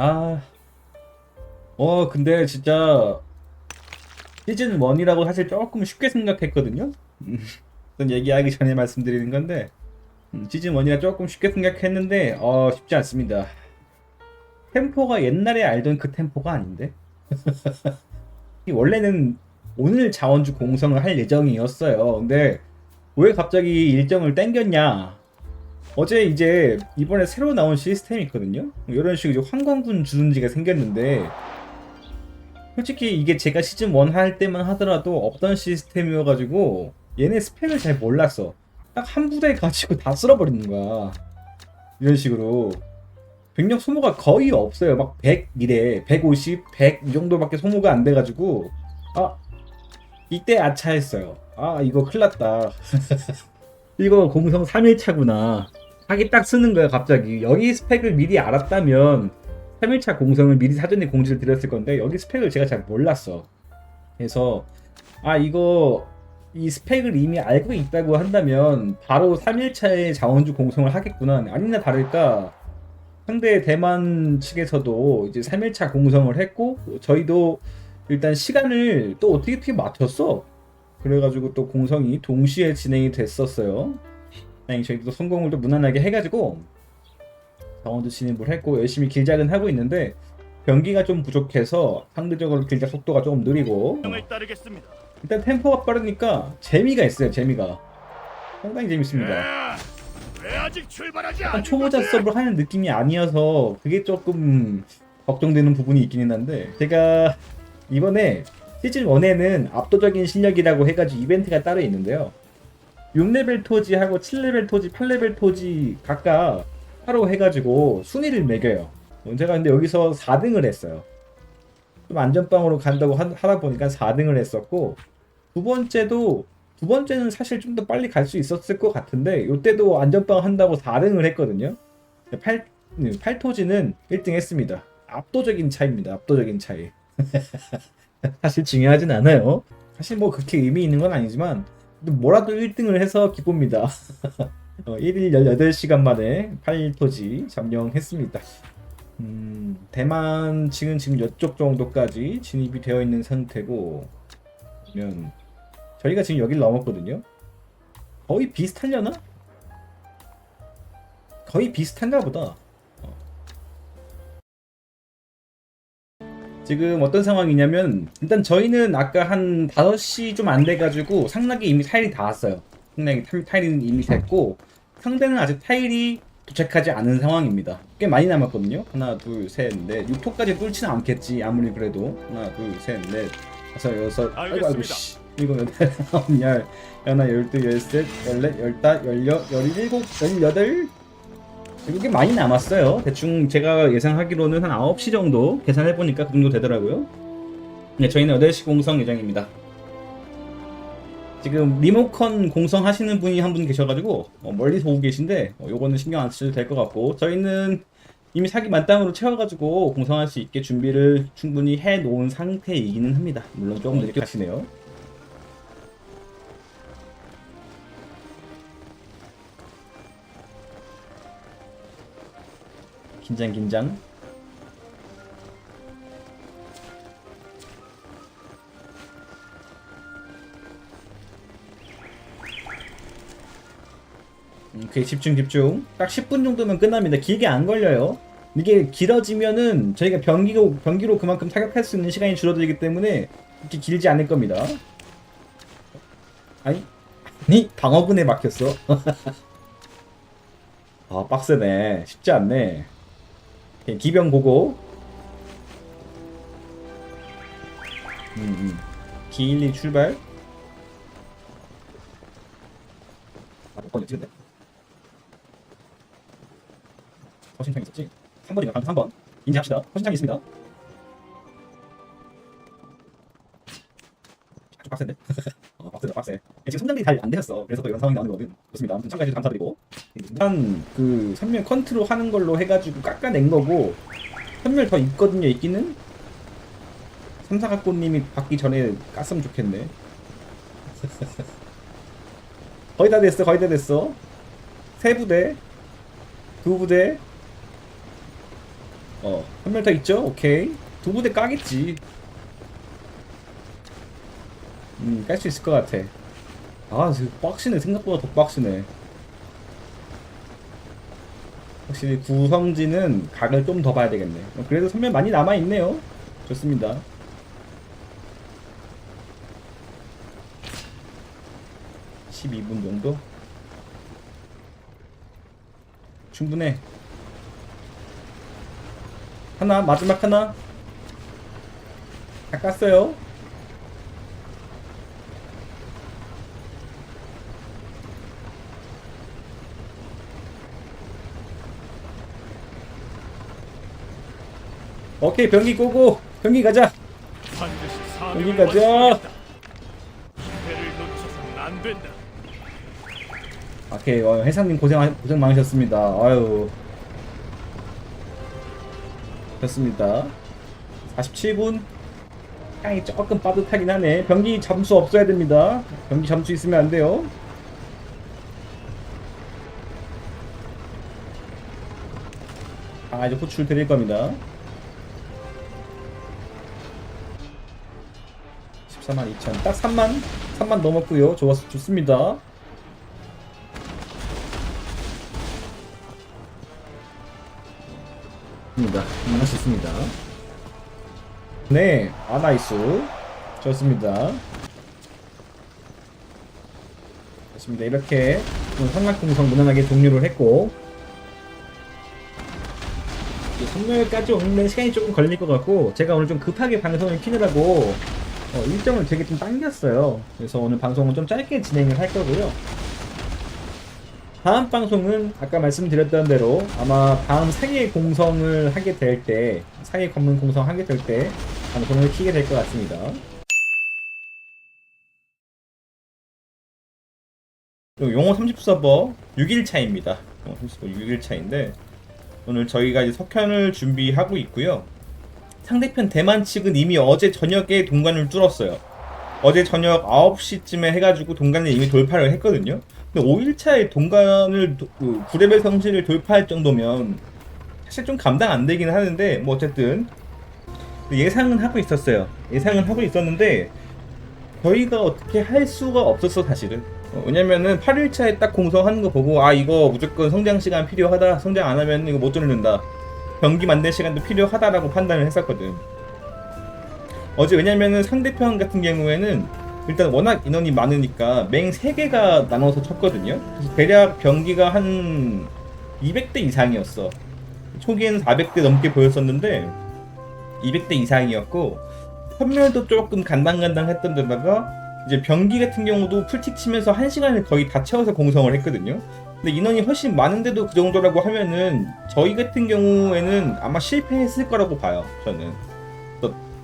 아, 어, 근데 진짜 시즌 1이라고 사실 조금 쉽게 생각했거든요. 음, 그건 얘기하기 전에 말씀드리는 건데 음, 시즌 1이라 조금 쉽게 생각했는데 어, 쉽지 않습니다. 템포가 옛날에 알던 그 템포가 아닌데. 이 원래는 오늘 자원주 공성을 할 예정이었어요. 근데 왜 갑자기 일정을 땡겼냐? 어제 이제 이번에 새로 나온 시스템이 있거든요. 이런 식으로 황건군 주둔지가 생겼는데 솔직히 이게 제가 시즌 1 할 때만 하더라도 없던 시스템이어가지고 얘네 스펙을 잘 몰랐어. 딱 한 부대 가지고 다 쓸어버리는 거야. 이런 식으로 병력 소모가 거의 없어요. 막 100 이래, 150, 100 이 정도밖에 소모가 안 돼가지고 아 이때 아차했어요. 아 이거 큰일 났다. 이거 공성 3일차구나. 하기 딱 쓰는 거야 갑자기. 여기 스펙을 미리 알았다면 3일차 공성을 미리 사전에 공지를 드렸을 건데 여기 스펙을 제가 잘 몰랐어. 그래서 아 이거 이 스펙을 이미 알고 있다고 한다면 바로 3일차에 자원주 공성을 하겠구나. 아니나 다를까 상대 대만 측에서도 이제 3일차 공성을 했고 저희도 일단 시간을 또 어떻게 어떻게 맞췄어. 그래가지고 또 공성이 동시에 진행이 됐었어요. 다행히 저희도 성공을 또 무난하게 해가지고 자원도 진입을 했고 열심히 길작은 하고 있는데 경기가 좀 부족해서 상대적으로 길작 속도가 조금 느리고. 일단 템포가 빠르니까 재미가 있어요 재미가 상당히 재밌습니다 출발하지 약간 초보자? 수업을 하는 느낌이 아니어서 그게 조금 걱정되는 부분이 있긴 한데 제가 이번에 시즌 1에는 압도적인 실력이라고 해가지고 이벤트가 따로 있는데요 6레벨 토지하고 7레벨 토지, 8레벨 토지 각각 하루 해가지고 순위를 매겨요 제가 근데 여기서 4등을 했어요 좀 안전빵으로 간다고 하, 하다 보니까 4등을 했었고 두 번째도 두 번째는 사실 좀 더 빨리 갈 수 있었을 것 같은데 이때도 안전빵 한다고 4등을 했거든요. 8, 8토지는 1등 했습니다. 압도적인 차이입니다. 압도적인 차이. 사실 중요하진 않아요. 사실 뭐 그렇게 의미 있는 건 아니지만 뭐라도 1등을 해서 기쁩니다. 어, 1일 18시간 만에 8토지 점령했습니다. 음, 대만 지금 지금 이쪽 정도까지 진입이 되어 있는 상태고 그러면 저희가 지금 여기를 넘었거든요. 거의 비슷하려나? 거의 비슷한가 보다. 지금 어떤 상황이냐면 일단 저희는 아까 한 5시 좀 안 돼가지고 상락에 이미 타일이 다 왔어요. 상락에 타- 타일은 이미 됐고 상대는 아직 타일이 도착하지 않은 상황입니다. 꽤 많이 남았거든요. 하나, 둘, 셋, 넷. 6토까지 뚫지는 않겠지. 아무리 그래도. 하나, 둘, 셋, 넷, 다섯, 여섯. 아이고, 아이고. 씨. 일곱, 여덟, 아홉, 열, 하나, 열둘, 열셋, 열넷, 열다, 열여, 열일곱, 열여덟. 이게 많이 남았어요. 대충 제가 예상하기로는 한 9시 정도 계산해보니까 그 정도 되더라고요. 네, 저희는 8시 공성 예정입니다. 지금 리모컨 공성하시는 분이 한 분 계셔가지고 어, 멀리서 보고 계신데 어, 요거는 신경 안 쓰셔도 될 것 같고 저희는 이미 사기 만땅으로 채워가지고 공성할 수 있게 준비를 충분히 해 놓은 상태이기는 합니다. 물론 조금 늦게 가시네요. 긴장 긴장. 음, 오케이 집중 집중. 딱 10분 정도면 끝납니다. 길게 안 걸려요. 이게 길어지면은 저희가 변기로 변기로 그만큼 타격할 수 있는 시간이 줄어들기 때문에 이렇게 길지 않을 겁니다. 아니 아니 방어군에 막혔어. 아 빡세네. 쉽지 않네 기병 보고 음, 음. 기일리 출발 아, 몇 번이 찍은데? 허신창이 있었지? 3번인가? 방금 3번. 인지합시다. 허신창이 있습니다. 아주 빡센데? 어, 빡세다, 빡세. 지금 선장들이 잘 안 되셨어. 그래서 또 이런 상황이 나오는 거거든. 좋습니다. 아무튼 참가해주셔서 감사드리고. 일단, 그, 선멸 컨트롤 하는 걸로 해가지고 깎아낸 거고, 선멸 더 있거든요, 있기는? 삼사각고님이 받기 전에 깠으면 좋겠네. 거의 다 됐어, 거의 다 됐어. 세 부대, 두 부대, 어, 한명더 있죠? 오케이. 두 부대 까겠지. 음, 깔 수 있을 것 같아. 아, 빡시네. 생각보다 더 빡시네. 확실히 구성지는 각을 좀 더 봐야 되겠네. 어, 그래도 선면 많이 남아있네요. 좋습니다. (12분) 정도 충분해 하나 마지막 하나 다 깠어요 오케이 병기 꼬고. 병기 가자. 반드시 사명을 가자. 완수하겠다. 기회를 놓쳐서는 안 된다. 오케이 어, 회장님 고생 고생 많으셨습니다. 아유. 좋습니다. 47분. 향이 조금 빠듯하긴 하네. 병기 잠수 없어야 됩니다. 병기 잠수 있으면 안 돼요. 아 이제 호출 드릴 겁니다 14만 2천 딱 3만 3만 넘었고요 좋았 좋습니다 입니다. 만날 수 있습니다. 네, 아 나이스. 좋습니다. 좋습니다. 이렇게 삼각공성 무난하게 종료를 했고 이 선멸까지 오는데 시간이 조금 걸릴 것 같고 제가 오늘 좀 급하게 방송을 키느라고 어, 일정을 되게 좀 당겼어요. 그래서 오늘 방송은 좀 짧게 진행을 할 거고요. 다음 방송은 아까 말씀드렸던 대로 아마 다음 상해 공성을 하게 될 때, 상해 검문 공성 하게 될 때 방송을 키게 될 것 같습니다. 용어 30 서버 6일 차입니다. 용어 30 서버 6일 차인데 오늘 저희가 이제 석현을 준비하고 있고요. 상대편 대만 측은 이미 어제 저녁에 동관을 뚫었어요. 어제 저녁 9시쯤에 해가지고 동관을 이미 돌파를 했거든요. 근데 5일차에 동관을 도- 그 9레벨 성실을 돌파할 정도면 사실 좀 감당 안 되긴 하는데 뭐 어쨌든 예상은 하고 있었어요. 예상은 하고 있었는데 저희가 어떻게 할 수가 없었어 사실은. 어, 왜냐면은 8일차에 딱 공성하는 거 보고 아 이거 무조건 성장 시간 필요하다. 성장 안 하면 이거 못 뚫는다. 경기 만들 시간도 필요하다라고 판단을 했었거든. 어제 왜냐면은 상대편 같은 경우에는 일단 워낙 인원이 많으니까 맹 3개가 나눠서 쳤거든요. 그래서 대략 병기가 한 200대 이상이었어. 초기에는 400대 넘게 보였었는데 200대 이상이었고 선멸도 조금 간당간당했던 데다가 이제 병기 같은 경우도 풀틱 치면서 1시간을 거의 다 채워서 공성을 했거든요. 근데 인원이 훨씬 많은데도 그 정도라고 하면은 저희 같은 경우에는 아마 실패했을 거라고 봐요. 저는.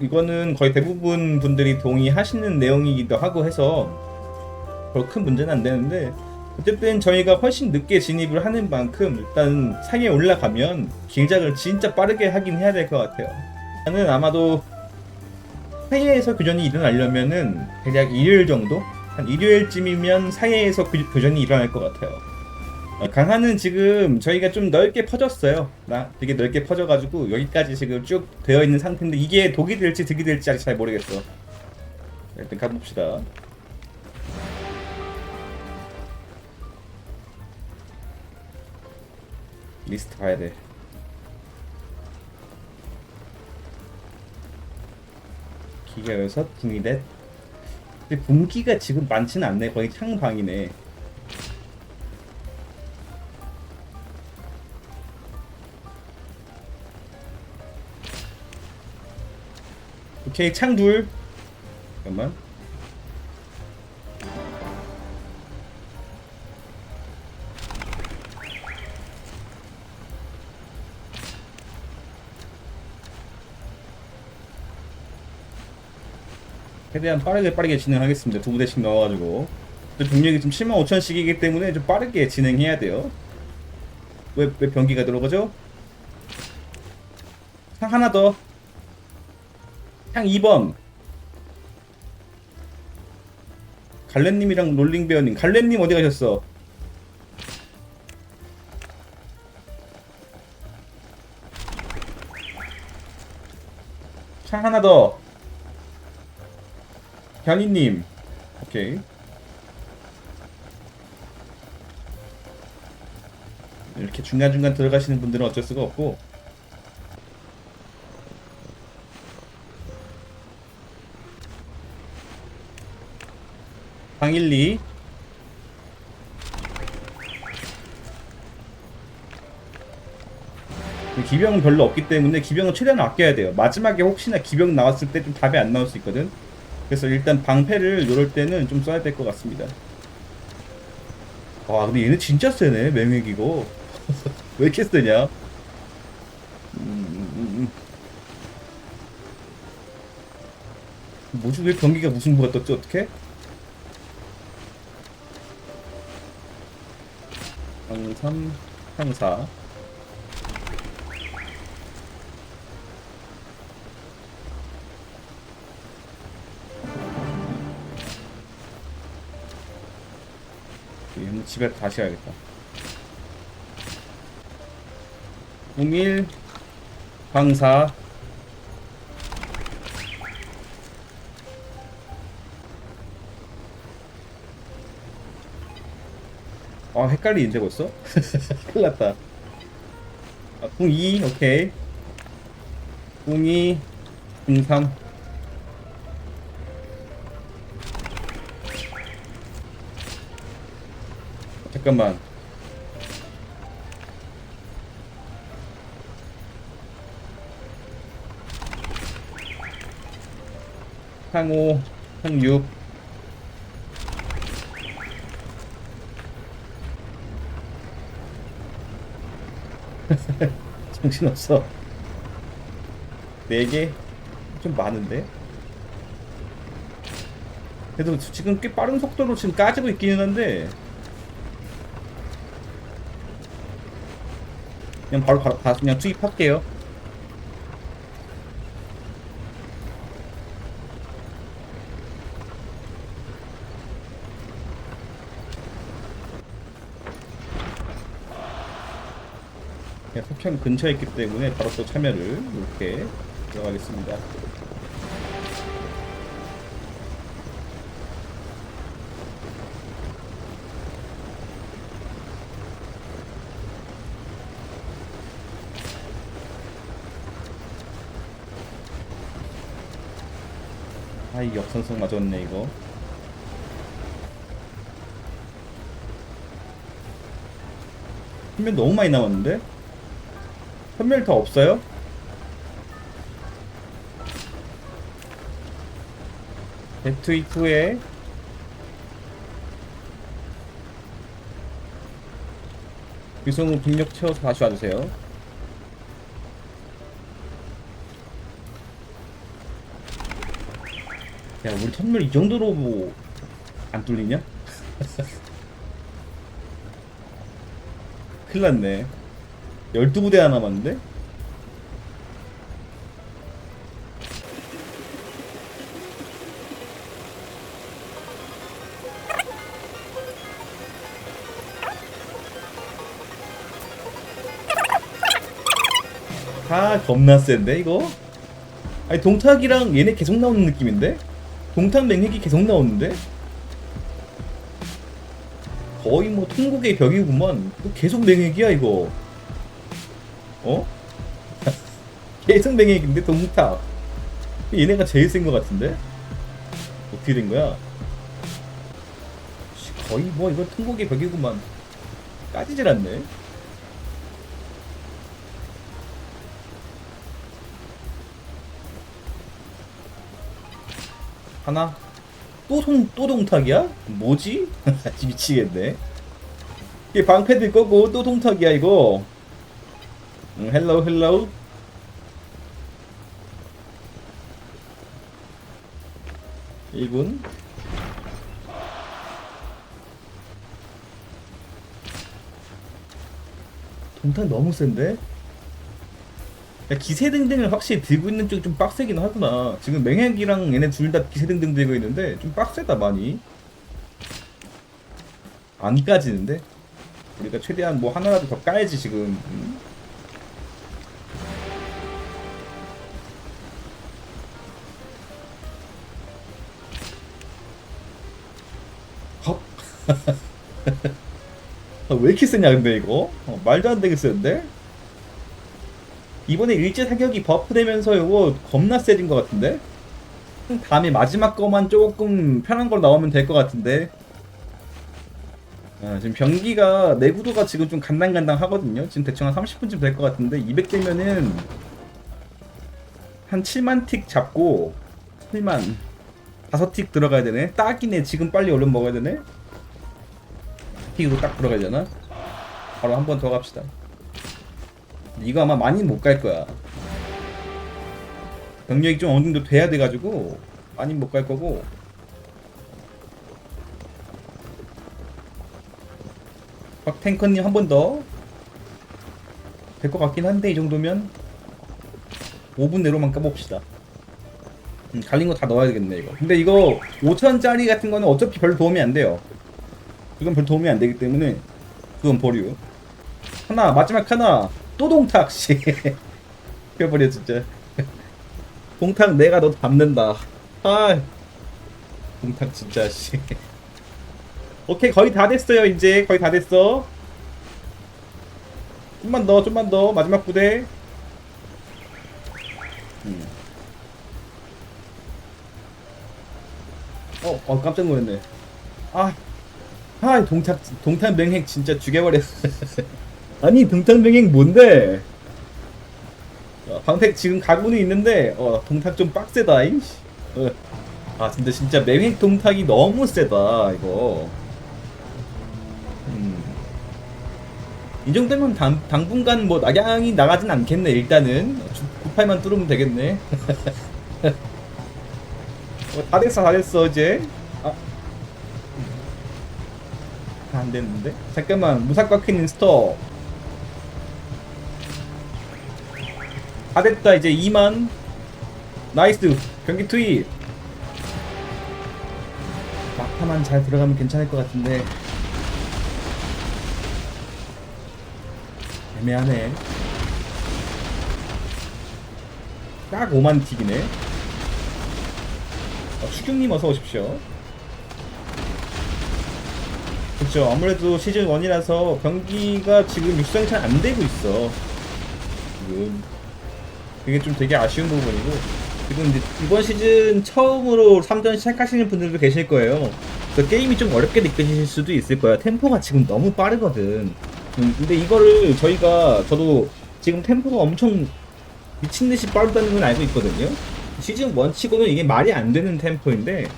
이거는 거의 대부분 분들이 동의하시는 내용이기도 하고 해서 별큰 문제는 안 되는데 어쨌든 저희가 훨씬 늦게 진입을 하는 만큼 일단 상에 올라가면 길작을 진짜 빠르게 하긴 해야 될 것 같아요. 저는 아마도 사이에서 교전이 일어나려면은 대략 일요일 정도? 한 일요일쯤이면 교- 교전이 일어날 것 같아요. 어, 강한은 지금 저희가 좀 넓게 퍼졌어요. 나 되게 넓게 퍼져가지고 여기까지 지금 쭉 되어 있는 상태인데 이게 독이 될지 득이 될지 아직 잘 모르겠어. 일단 가봅시다. 리스트 봐야 돼. 기가 여섯, 분이 넷. 근데 분기가 지금 많지는 않네. 거의 창방이네. 오케이 창 둘. 잠깐만. 최대한 빠르게 빠르게 진행하겠습니다. 두 부대씩 넣어가지고. 좀 7만 5천씩이기 때문에 좀 빠르게 진행해야 돼요. 왜, 왜 변기가 들어가죠? 창 하나 더. 창 2번. 갈렌님이랑 롤링베어님. 갈렌님 어디 가셨어? 창 하나 더. 현이님. 오케이. 이렇게 중간중간 들어가시는 분들은 어쩔 수가 없고. 방 1, 2. 기병은 별로 없기 때문에 기병은 최대한 아껴야 돼요. 마지막에 혹시나 기병 나왔을 때 좀 답이 안 나올 수 있거든. 그래서 일단 방패를 요럴 때는 좀 써야 될 것 같습니다. 와 근데 얘는 진짜 세네 맹획 이거 왜 이렇게 세냐? 음, 음, 음, 음. 뭐지 왜 경기가 무승부가 떴지 어떻게? 항삼 항사 얘는 집에 다시 가야겠다. 01 방사 아 헷갈리는데 벌써? 큰일 났다. 아, 02 오케이. 02 03 잠깐만. 상호 상육 정신없어 4개? 좀 많은데? 그래도 지금 꽤 빠른 속도로 지금 까지고 있기는 한데 그냥 바로 바, 바, 그냥 투입할게요 서평 근처에 있기 때문에 바로 또 참여를 이렇게 들어가겠습니다. 아이 역선성 맞았네 이거. 힘면 너무 많이 남았는데? 선멸 더 없어요? 배트 이후에 유성우兵력 채워서 다시 와주세요. 야, 우리 선멸 이 정도로 뭐 안 뚫리냐? 큰일 났네. 12부대 하나 남았는데? 아 겁나 센데 이거? 아니 동탁이랑 얘네 계속 나오는 느낌인데? 동탁 맹획이 계속 나오는데? 거의 뭐 통곡의 벽이구만 또 계속 맹획이야 이거 어? 계속 맹획인데 동탁 얘네가 제일 센 것 같은데? 어떻게 된 거야? 씨, 거의 뭐 이건 통곡의 벽이구만 까지질 않네 하나 또, 동, 또 동탁이야? 뭐지? 미치겠네 이게 방패들 거고 또 동탁이야 이거 응, 헬로우 헬로우 일분 동탁 너무 센데? 야, 기세등등을 확실히 들고 있는 쪽이 좀 빡세긴 하구나. 지금 맹획이랑 얘네 둘 다 기세등등 들고 있는데 좀 빡세다 많이. 안 까지는데? 우리가 최대한 뭐 하나라도 더 까야지 지금. 음? 왜 이렇게 세냐 근데 이거? 어, 말도 안 되게 세는데? 이번에 일제 사격이 버프되면서 이거 겁나 세진 것 같은데? 다음에 마지막 거만 조금 편한 걸 나오면 될 것 같은데? 아, 지금 병기가 내구도가 지금 좀 간당간당 하거든요? 지금 대충 한 30분쯤 될 것 같은데? 200 되면은 한 7만 틱 잡고 7만 5틱 들어가야 되네? 딱이네. 지금 빨리 얼른 먹어야 되네 틱으로 딱 들어가야 되나? 바로 한 번 더 갑시다. 이거 아마 많이 못 갈 거야. 병력이 좀 어느 정도 돼야 돼가지고 많이 못 갈 거고. 박 탱커님 한 번 더. 될 것 같긴 한데 이 정도면 5분 내로만 까봅시다. 음, 갈린 거 다 넣어야 되겠네 이거. 근데 이거 5천짜리 같은 거는 어차피 별 도움이 안 돼요 그건 별 도움이 안 되기 때문에 그건 보류. 하나 마지막 하나. 또 동탁 씨. 펴버려 진짜. 동탁 내가 너 닮는다. 아 동탁 진짜 씨. 오케이 거의 다 됐어요 이제. 거의 다 됐어. 좀만 더 좀만 더. 마지막 부대. 음. 어, 어 깜짝 놀랐네. 아 아, 동탁 맹행 진짜 죽여버렸어. 아니 동탁 맹행 뭔데? 어, 방택 지금 가고는 있는데 어 동탁 좀 빡세다. 이씨. 어. 아 근데 진짜 맹행 동탁이 너무 세다 이거. 음. 이 정도면 당, 당분간 뭐 낙양이 나가진 않겠네 일단은 98만 뚫으면 되겠네. 어, 다 됐어 다 됐어 이제. 아. 안 됐는데? 잠깐만 무삭과 큰 인스터. 다 됐다 이제 2만. 나이스 경기 투입. 막타만 잘 들어가면 괜찮을 것 같은데. 애매하네. 딱 5만 틱이네. 어, 추경님 어서 오십시오 그렇죠. 아무래도 시즌 1이라서 경기가 지금 육성이 잘 안 되고 있어. 지금 그게 좀 되게 아쉬운 부분이고 지금 이번 시즌 처음으로 3전 시작하시는 분들도 계실 거예요. 그 게임이 좀 어렵게 느껴지실 수도 있을 거야. 템포가 지금 너무 빠르거든. 음, 근데 이거를 저희가 저도 지금 템포가 엄청 미친 듯이 빠르다는 건 알고 있거든요. 시즌 1 치고는 이게 말이 안 되는 템포인데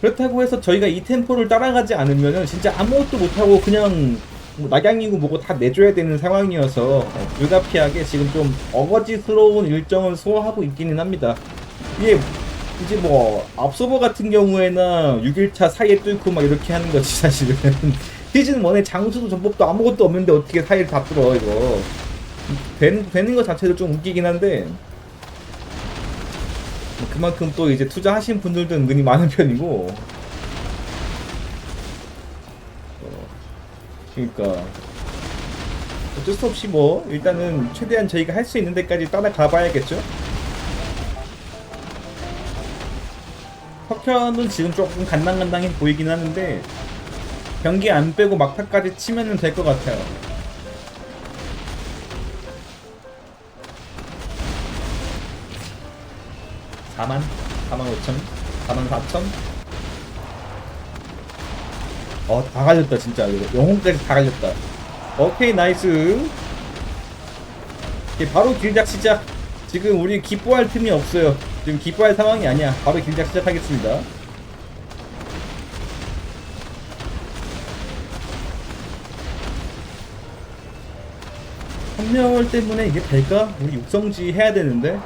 그렇다고 해서 저희가 이 템포를 따라가지 않으면은 진짜 아무것도 못하고 그냥 뭐 낙양이고 뭐고 다 내줘야 되는 상황이어서 어, 불가피하게 지금 좀 어거지스러운 일정을 소화하고 있기는 합니다. 이게 이제 뭐 앞서버 같은 경우에나 6일차 사이에 뚫고 막 이렇게 하는 거지 사실은 시즌 1에 장수도 전법도 아무것도 없는데 어떻게 사이를 다 뚫어 이거 되는, 되는 것 자체도 좀 웃기긴 한데 그만큼 또 이제 투자하신 분들도 은근히 많은 편이고. 어, 그러니까. 어쩔 수 없이 뭐 일단은 최대한 저희가 할 수 있는 데까지 따라가 봐야겠죠? 석현은 지금 조금 간당간당해 보이긴 하는데 경기 안 빼고 막타까지 치면은 될것 같아요 4만, 4만 5천, 4만 4천. 어, 다 갈렸다, 진짜. 이거 영혼까지 다 갈렸다. 오케이, 나이스. 바로 길작 시작. 지금 우리 기뻐할 틈이 없어요. 지금 기뻐할 상황이 아니야. 바로 길작 시작하겠습니다. 선멸 때문에 이게 될까? 우리 육성지 해야 되는데.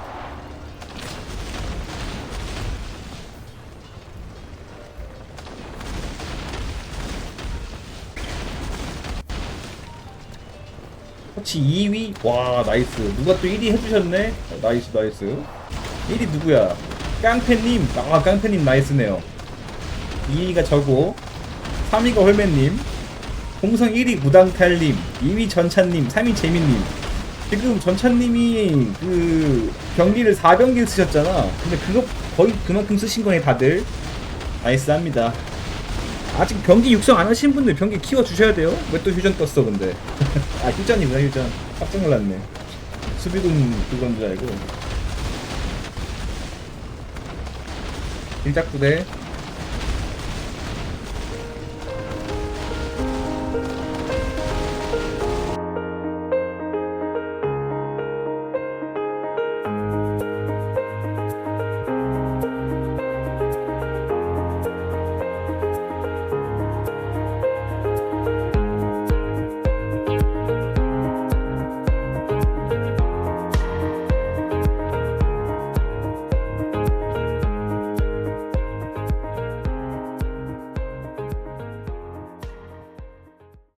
터치 2위? 와 나이스. 누가 또 1위 해주셨네? 어, 나이스 나이스. 1위 누구야? 깡패님? 아 깡패님 나이스네요. 2위가 저고 3위가 홀맨님 공성 1위 무당탈님 2위 전찬님 3위 재민님. 지금 전찬님이 그 경기를 4경기를 쓰셨잖아. 근데 그거 거의 그만큼 쓰신 거네 다들. 나이스합니다. 아직 병기 육성 안 하신 분들 병기 키워 주셔야 돼요. 왜 또 휴전 떴어 근데? 아 휴전이구나 휴전. 깜짝 놀랐네. 수비군 그건 줄 알고. 일작 부대